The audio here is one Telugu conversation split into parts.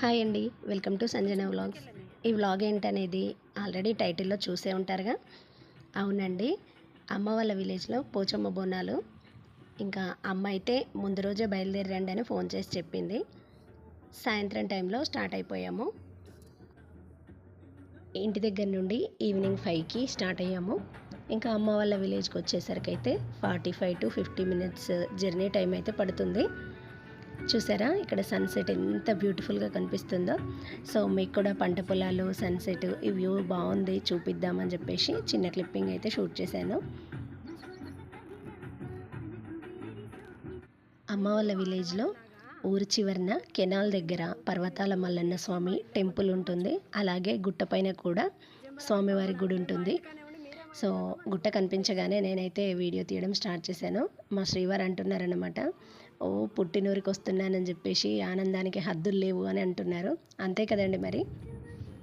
హాయ్ అండి. Welcome to Sanjana vlogs. ఈ వ్లాగ్ ఏంటనేది ఆల్రెడీ టైటిల్లో చూసే ఉంటారుగా. అవునండి. అమ్మ వాళ్ళ విలేజ్లో పోచమ్మ బోనాలు. ఇంకా అమ్మ అయితే ముందు రోజే బయలుదేరండి అని ఫోన్ చేసి చెప్పింది. సాయంత్రం టైంలో స్టార్ట్ అయిపోయాము. ఇంటి దగ్గర నుండి ఈవినింగ్ ఫైవ్కి స్టార్ట్ అయ్యాము. ఇంకా అమ్మ వాళ్ళ విలేజ్కి వచ్చేసరికి అయితే forty five to fifty minutes journey time అయితే పడుతుంది. చూసారా? ఇక్కడ సన్సెట్ ఎంత బ్యూటిఫుల్గా కనిపిస్తుందో. సో మీకు కూడా పంట పొలాలు సన్సెట్ ఈ వ్యూ బాగుంది చూపిద్దామని చెప్పేసి చిన్న క్లిప్పింగ్ అయితే షూట్ చేశాను. అమ్మ వాళ్ళ విలేజ్లో ఊరి చివరన కెనాల్ దగ్గర పర్వతాల మల్లన్న స్వామి టెంపుల్ ఉంటుంది. అలాగే గుట్టపైన కూడా స్వామివారి గుడి ఉంటుంది. సో గుట్ట కనిపించగానే నేనైతే వీడియో తీయడం స్టార్ట్ చేశాను. మా శ్రీవారు అంటున్నారనమాట ఓ పుట్టినూరికి వస్తున్నానని చెప్పేసి ఆనందానికి హద్దులు లేవు అని అంటున్నారు. అంతే కదండి మరి?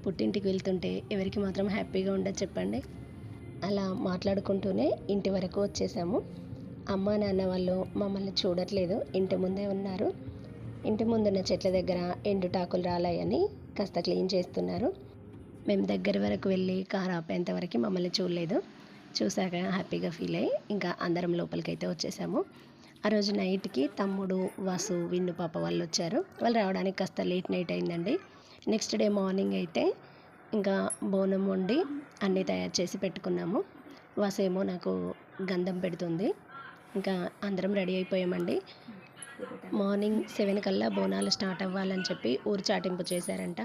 పుట్టింటికి వెళ్తుంటే ఎవరికి మాత్రం హ్యాపీగా ఉండదు చెప్పండి. అలా మాట్లాడుకుంటూనే ఇంటి వరకు వచ్చేసాము. అమ్మ నాన్న వాళ్ళు మమ్మల్ని చూడట్లేదు. ఇంటి ముందే ఉన్నారు. ఇంటి ముందున్న చెట్ల దగ్గర ఎండుటాకులు రాలాయని కాస్త క్లీన్ చేస్తున్నారు. మేము దగ్గర వరకు వెళ్ళి కారు ఆపేంతవరకు మమ్మల్ని చూడలేదు. చూశాక హ్యాపీగా ఫీల్ అయ్యి ఇంకా అందరం లోపలికైతే వచ్చేసాము. ఆ రోజు నైట్కి తమ్ముడు వాసు విన్ను పాప వాళ్ళు వచ్చారు వాళ్ళు రావడానికి కాస్త లేట్ నైట్ అయిందండి. నెక్స్ట్ డే మార్నింగ్ అయితే ఇంకా బోనం వండి అన్నీ తయారు చేసి పెట్టుకున్నాము. వాసు ఏమో నాకు గంధం పెడుతుంది. ఇంకా అందరం రెడీ అయిపోయామండి. మార్నింగ్ సెవెన్ కల్లా బోనాలు స్టార్ట్ అవ్వాలని చెప్పి ఊరు చాటింపు చేశారంట.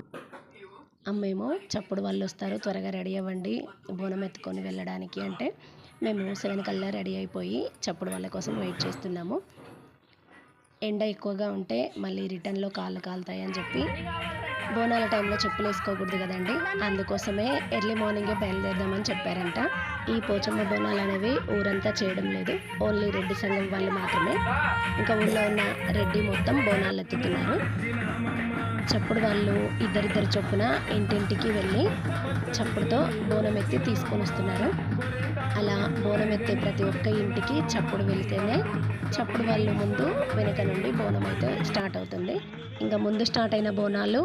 అమ్మేమో చప్పుడు వాళ్ళు వస్తారు త్వరగా రెడీ అవ్వండి బోనం ఎత్తుకొని వెళ్ళడానికి అంటే. మేము సెవెన్ కల్లా రెడీ అయిపోయి చప్పుడు వాళ్ళ కోసం వెయిట్ చేస్తున్నాము. ఎండ ఎక్కువగా ఉంటే మళ్ళీ రిటర్న్లో కాళ్ళు కాలుతాయి అని చెప్పి బోనాల టైంలో చెప్పులు వేసుకోకూడదు కదండి. అందుకోసమే ఎర్లీ మార్నింగే బయలుదేరదామని చెప్పారంట. ఈ పోచమ్మ బోనాలు అనేవి ఊరంతా చేయడం లేదు. ఓన్లీ రెడ్డి సంఘం వాళ్ళు మాత్రమే. ఇంకా ఊళ్ళో ఉన్న రెడ్డి మొత్తం బోనాలు ఎత్తుతున్నారు. చప్పుడు వాళ్ళు ఇద్దరిద్దరు చొప్పున ఇంటింటికి వెళ్ళి చప్పుడుతో బోనం ఎత్తి తీసుకొని వస్తున్నారు. అలా బోనం ఎత్తే ప్రతి ఒక్క ఇంటికి చప్పుడు వెళితేనే చప్పుడు వాళ్ళు ముందు వెనక నుండి బోనం అయితే స్టార్ట్ అవుతుంది. ఇంకా ముందు స్టార్ట్ అయిన బోనాలు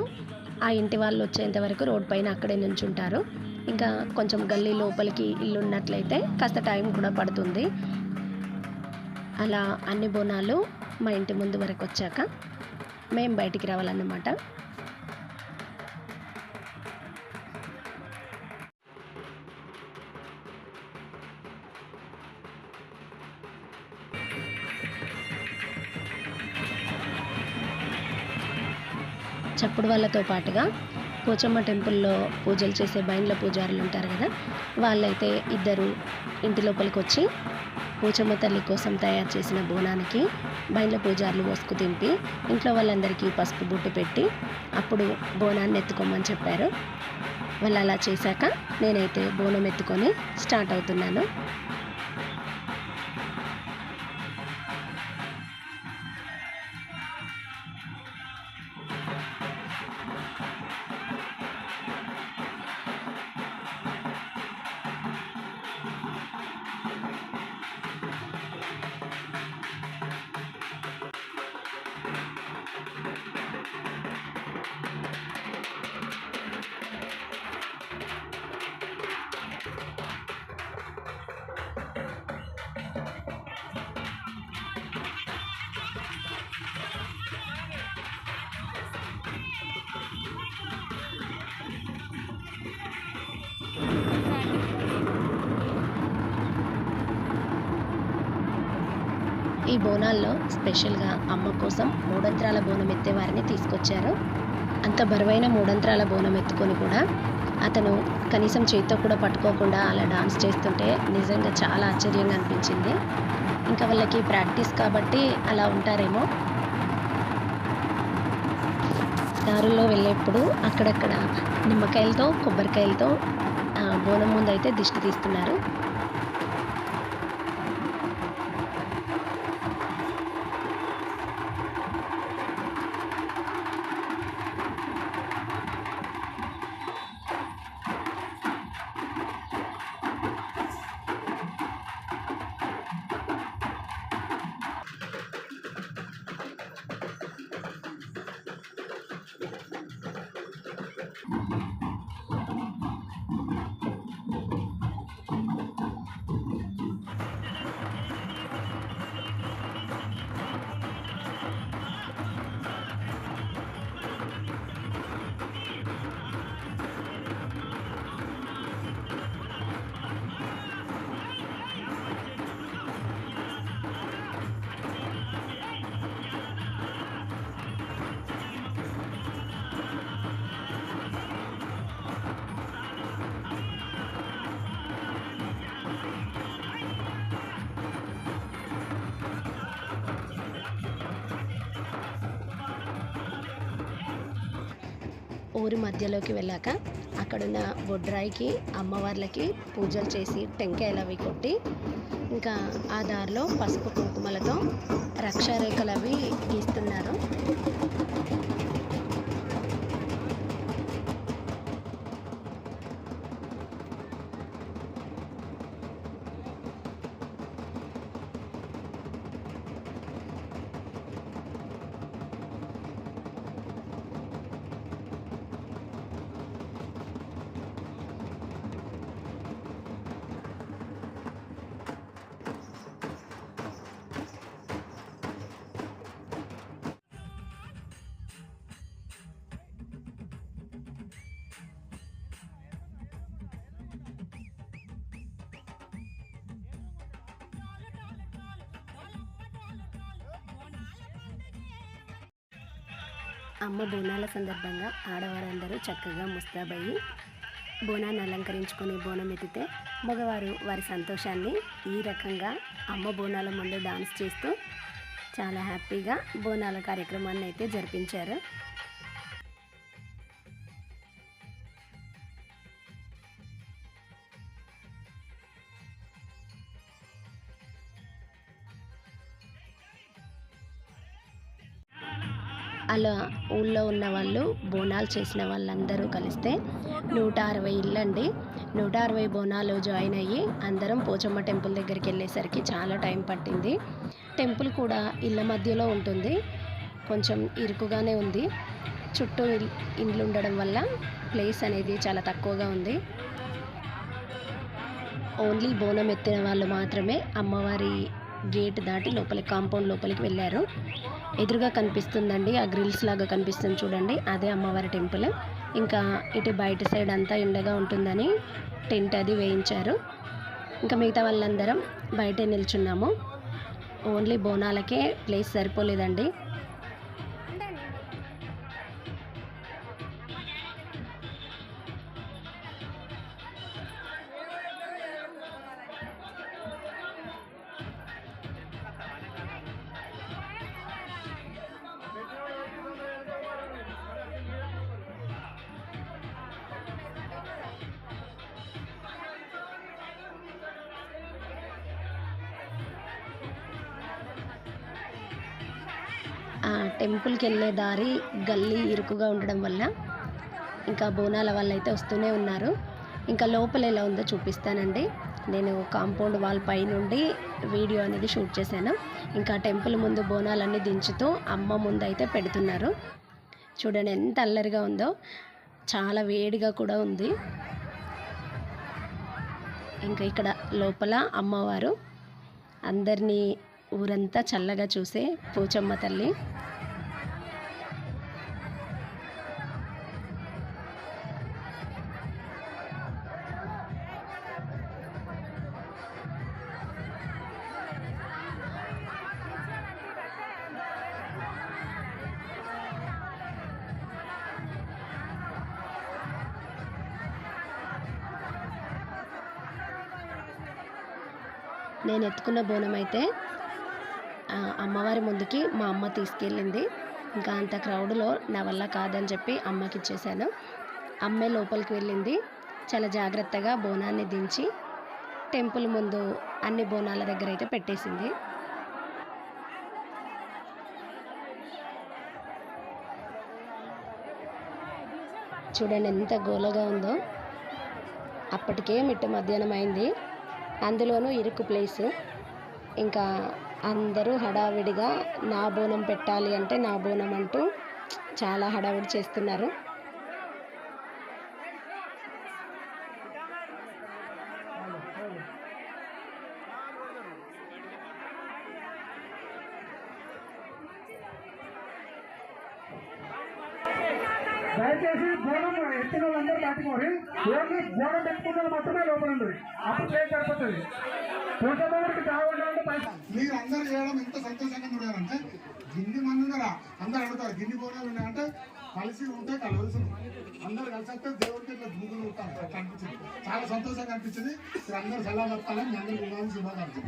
ఆ ఇంటి వాళ్ళు వచ్చేంత వరకు రోడ్ పైన అక్కడే నుంచుంటారు. ఇంకా కొంచెం గల్లీ లోపలికి ఇల్లు ఉన్నట్లయితే కాస్త టైం కూడా పడుతుంది. అలా అన్ని బోనాలు మా ఇంటి ముందు వరకు వచ్చాక మేము బయటికి రావాలన్నమాట. అప్పుడు వాళ్ళతో పాటుగా పోచమ్మ టెంపుల్లో పూజలు చేసే బైండ్ల పూజారులు ఉంటారు కదా వాళ్ళైతే ఇద్దరు ఇంటి లోపలికి వచ్చి పోచమ్మ తల్లి కోసం తయారు చేసిన బోనానికి బయళ్ళ పూజారులు వసుకు తింపి ఇంట్లో వాళ్ళందరికీ పసుపు బుట్టు పెట్టి అప్పుడు బోనాన్ని ఎత్తుకోమని చెప్పారు. వాళ్ళు అలా చేశాక నేనైతే బోనం ఎత్తుకొని స్టార్ట్ అవుతున్నాను. బోనాల్లో స్పెషల్గా అమ్మ కోసం మూడంత్రాల బోనం ఎత్తే వారిని తీసుకొచ్చారు. అంత బరువైన మూడంత్రాల బోనం ఎత్తుకొని కూడా అతను కనీసం చేతితో కూడా పట్టుకోకుండా అలా డాన్స్ చేస్తుంటే నిజంగా చాలా ఆశ్చర్యంగా అనిపించింది. ఇంకా వాళ్ళకి ప్రాక్టీస్ కాబట్టి అలా ఉంటారేమో. దారుల్లో వెళ్ళేప్పుడు అక్కడక్కడ నిమ్మకాయలతో కొబ్బరికాయలతో బోనం ముందు అయితే దిష్టి తీస్తున్నారు. ఊరి మధ్యలోకి వెళ్ళాక అక్కడున్న బొడ్రాయికి అమ్మవార్లకి పూజలు చేసి టెంకాయలు అవి కొట్టి ఇంకా ఆ దారిలో పసుపు కుంకుమలతో రక్షారేఖలు అవి గీస్తున్నారు. అమ్మ బోనాల సందర్భంగా ఆడవారందరూ చక్కగా ముస్తాబయ్యి బోనాన్ని అలంకరించుకొని బోనం ఎత్తితే మగవారు వారి సంతోషాన్ని ఈ రకంగా అమ్మ బోనాల ముందు డాన్స్ చేస్తూ చాలా హ్యాపీగా బోనాల కార్యక్రమాన్ని అయితే జరిపించారు. అలా ఊళ్ళో ఉన్న వాళ్ళు బోనాలు చేసిన వాళ్ళందరూ కలిస్తే నూట అరవై ఇల్లు అండి నూట అరవై బోనాలు జాయిన్ అయ్యి అందరం పోచమ్మ టెంపుల్ దగ్గరికి వెళ్ళేసరికి చాలా టైం పట్టింది. టెంపుల్ కూడా ఇళ్ళ మధ్యలో ఉంటుంది. కొంచెం ఇరుకుగానే ఉంది. చుట్టూ ఇండ్లు ఉండడం వల్ల ప్లేస్ అనేది చాలా తక్కువగా ఉంది. ఓన్లీ బోనం ఎత్తిన వాళ్ళు మాత్రమే అమ్మవారి గేట్ దాటి లోపలికి కాంపౌండ్ లోపలికి వెళ్ళారు. ఎదురుగా కనిపిస్తుందండి ఆ గ్రిల్స్ లాగా కనిపిస్తుంది చూడండి. అదే అమ్మవారి టెంపుల్. ఇంకా ఇటు బయట సైడ్ అంతా ఎండగా ఉంటుందని టెంట్ అది వేయించారు. ఇంకా మిగతా వాళ్ళందరం బయటే నిల్చున్నాము. Only బోనాలకే place సరిపోలేదండి. టెంపుల్కి వెళ్ళే దారి గల్లీ ఇరుకుగా ఉండడం వల్ల ఇంకా బోనాల వాళ్ళు అయితే వస్తూనే ఉన్నారు. ఇంకా లోపల ఎలా ఉందో చూపిస్తానండి. నేను కాంపౌండ్ వాల్ పై నుండి వీడియో అనేది షూట్ చేశాను. ఇంకా టెంపుల్ ముందు బోనాలన్నీ దించుతూ అమ్మ ముందు అయితే పెడుతున్నారు. చూడండి ఎంత అల్లరిగా ఉందో. చాలా వేడిగా కూడా ఉంది. ఇంకా ఇక్కడ లోపల అమ్మవారు అందరినీ ఊరంతా చల్లగా చూసే పోచమ్మ తల్లి. నేను ఎత్తుకున్న బోనం అయితే అమ్మవారి ముందుకి మా అమ్మ తీసుకెళ్ళింది. ఇంకా అంత క్రౌడ్లో నా వల్ల కాదని చెప్పి అమ్మకి ఇచ్చేసాను. అమ్మే లోపలికి వెళ్ళింది. చాలా జాగ్రత్తగా బోనాన్ని దించి టెంపుల్ ముందు అన్ని బోనాల దగ్గర అయితే పెట్టేసింది. చూడండి ఎంత గోలగా ఉందో. అప్పటికే మిట్ట మధ్యాహ్నం అయింది. అందులోనూ ఇరుకు ప్లేసు. ఇంకా అందరూ హడావిడిగా నా బోనం పెట్టాలి అంటే నా బోనం అంటూ చాలా హడావిడి చేస్తున్నారు. దయచేసి వాళ్ళందరూ ఓన్లీ బోనం పెట్టుకున్న వాళ్ళు మాత్రమే లోపల ఉంది అప్పుడు ప్లేస్ సరిపోతుంది? ఉంటే పైసా మీరు అందరు చేయడం ఎంత సంతోషంగా ఉన్నారంటే గిన్ని మంది ఉన్నారా అందరు అడుగుతారు గిన్ని బోనాలు ఉన్నాయంటే కలిసి ఉంటే కలవలసి అందరు కలిసి వస్తే దేవుడికి ఇట్లా భూములు ఉంటారు అట్లా అనిపించింది. చాలా సంతోషంగా అనిపించింది. మీరు అందరూ సెలవు చెప్తారని మీ అందరికీ ఉగాది శుభాకాంక్షలు.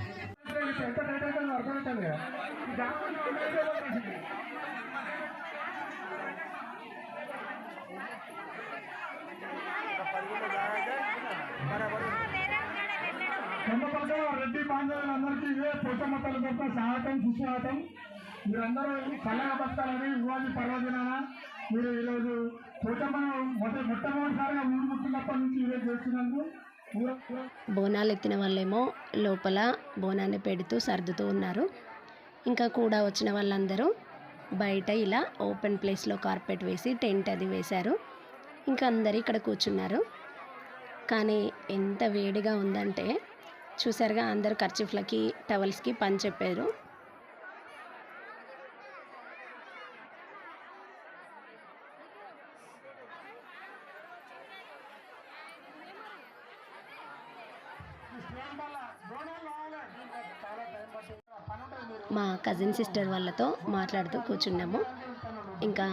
ఎంత అయితే అర్థమవుతుంది కదా ఈ డాక్టర్ అందరికీ వచ్చేసింది. నమ్మకంగా రెడ్డి బాంధవులు అందరికీ ఇవే పోచమ్మ తల్లి తరఫున స్వాగతం సుస్వాగతం. మీరందరూ చల్లగా భక్తాలని ఉగాది పర్వదినాన మీరు ఈరోజు పోచమ్మను మొట్ట మొట్టమొదటిసారిగా ఊరు పుట్టినప్పటి నుంచి ఇవే చేస్తున్నందుకు బోనాలు ఎత్తిన వాళ్ళేమో లోపల బోనాన్ని పెడుతూ సర్దుతూ ఉన్నారు. ఇంకా కూడా వచ్చిన వాళ్ళందరూ బయట ఇలా ఓపెన్ ప్లేస్లో కార్పెట్ వేసి టెంట్ అది వేశారు. ఇంకా అందరు ఇక్కడ కూర్చున్నారు. కానీ ఎంత వేడిగా ఉందంటే చూసారుగా అందరు ఖర్చీఫ్లకి టవల్స్కి పని చెప్పారు. మా కజిన్ సిస్టర్ వాళ్ళతో మాట్లాడుతూ కూర్చున్నాము. ఇంకా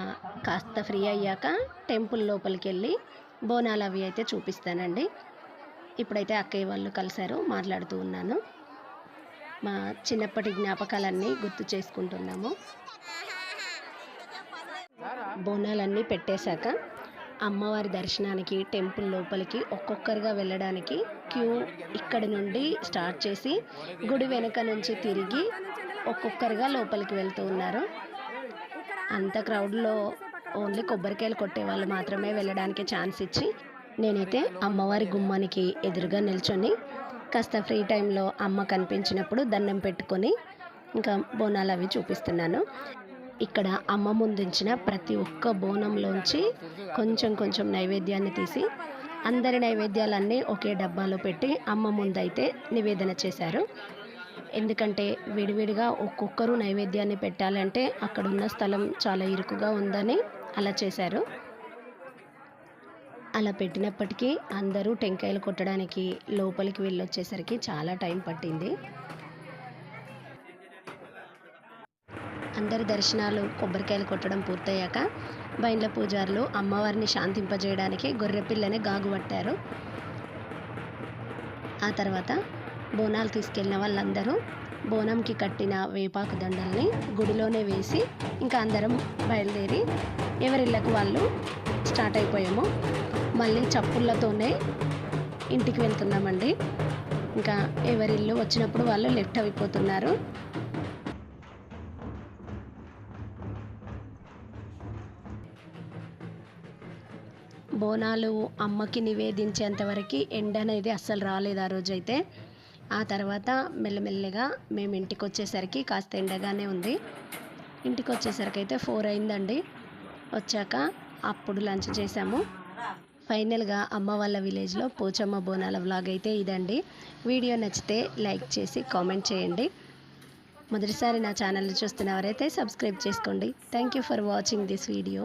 కాస్త ఫ్రీ అయ్యాక టెంపుల్ లోపలికి వెళ్ళి బోనాలు అవి అయితే చూపిస్తానండి. ఇప్పుడైతే అక్కయ్య వాళ్ళు కలిశారు మాట్లాడుతూ ఉన్నాను. మా చిన్నప్పటి జ్ఞాపకాలన్నీ గుర్తు చేసుకుంటున్నాము. బోనాలన్నీ పెట్టేశాక అమ్మవారి దర్శనానికి టెంపుల్ లోపలికి ఒక్కొక్కరుగా వెళ్ళడానికి క్యూ ఇక్కడి నుండి స్టార్ట్ చేసి గుడి వెనుక నుంచి తిరిగి ఒక్కొక్కరుగా లోపలికి వెళ్తూ ఉన్నారు. అంత క్రౌడ్లో ఓన్లీ కొబ్బరికాయలు కొట్టే వాళ్ళు మాత్రమే వెళ్ళడానికి ఛాన్స్ ఇచ్చి నేనైతే అమ్మవారి గుమ్మానికి ఎదురుగా నిల్చొని కాస్త ఫ్రీ టైంలో అమ్మ కనిపించినప్పుడు దండం పెట్టుకొని ఇంకా బోనాలు అవి చూపిస్తున్నాను. ఇక్కడ అమ్మ ముందుంచిన ప్రతి ఒక్క బోనంలోంచి కొంచెం కొంచెం నైవేద్యాన్ని తీసి అందరి నైవేద్యాలన్నీ ఒకే డబ్బాలో పెట్టి అమ్మ ముందైతే నివేదన చేశారు. ఎందుకంటే విడివిడిగా ఒక్కొక్కరు నైవేద్యాన్ని పెట్టాలంటే అక్కడ ఉన్న స్థలం చాలా ఇరుకుగా ఉందని అలా చేశారు. అలా పెట్టినప్పటికీ అందరూ టెంకాయలు కొట్టడానికి లోపలికి వెళ్ళొచ్చేసరికి చాలా టైం పట్టింది. అందరి దర్శనాలు కొబ్బరికాయలు కొట్టడం పూర్తయ్యాక బైండ్ల పూజారులు అమ్మవారిని శాంతింపజేయడానికి గొర్రెపిల్లని గాగుపట్టారు ఆ తర్వాత బోనాలు తీసుకెళ్ళిన వాళ్ళందరూ బోనంకి కట్టిన వేపాకు దండల్ని గుడిలోనే వేసి ఇంకా అందరం బయలుదేరి ఎవరిళ్ళకు వాళ్ళు స్టార్ట్ అయిపోయాము మళ్ళీ చప్పుళ్ళతోనే ఇంటికి వెళ్తున్నామండి. ఇంకా ఎవరిల్లు వచ్చినప్పుడు వాళ్ళు లెఫ్ట్ అయిపోతున్నారు. బోనాలు అమ్మకి నివేదించేంతవరకు ఎండ అనేది అస్సలు రాలేదు ఆ రోజైతే. ఆ తర్వాత మెల్లమెల్లగా మేము ఇంటికి వచ్చేసరికి కాస్త ఎండగానే ఉంది. ఇంటికి వచ్చేసరికి అయితే ఫోర్ అయిందండి. వచ్చాక అప్పుడు లంచ్ చేసాము ఫైనల్గా అమ్మ వాళ్ళ విలేజ్లో పోచమ్మ బోనాల వ్లాగ్ అయితే ఇదండి. వీడియో నచ్చితే లైక్ చేసి కామెంట్ చేయండి. మొదటిసారి నా ఛానల్ని చూస్తున్నవారైతే సబ్స్క్రైబ్ చేసుకోండి. Thank you for watching this video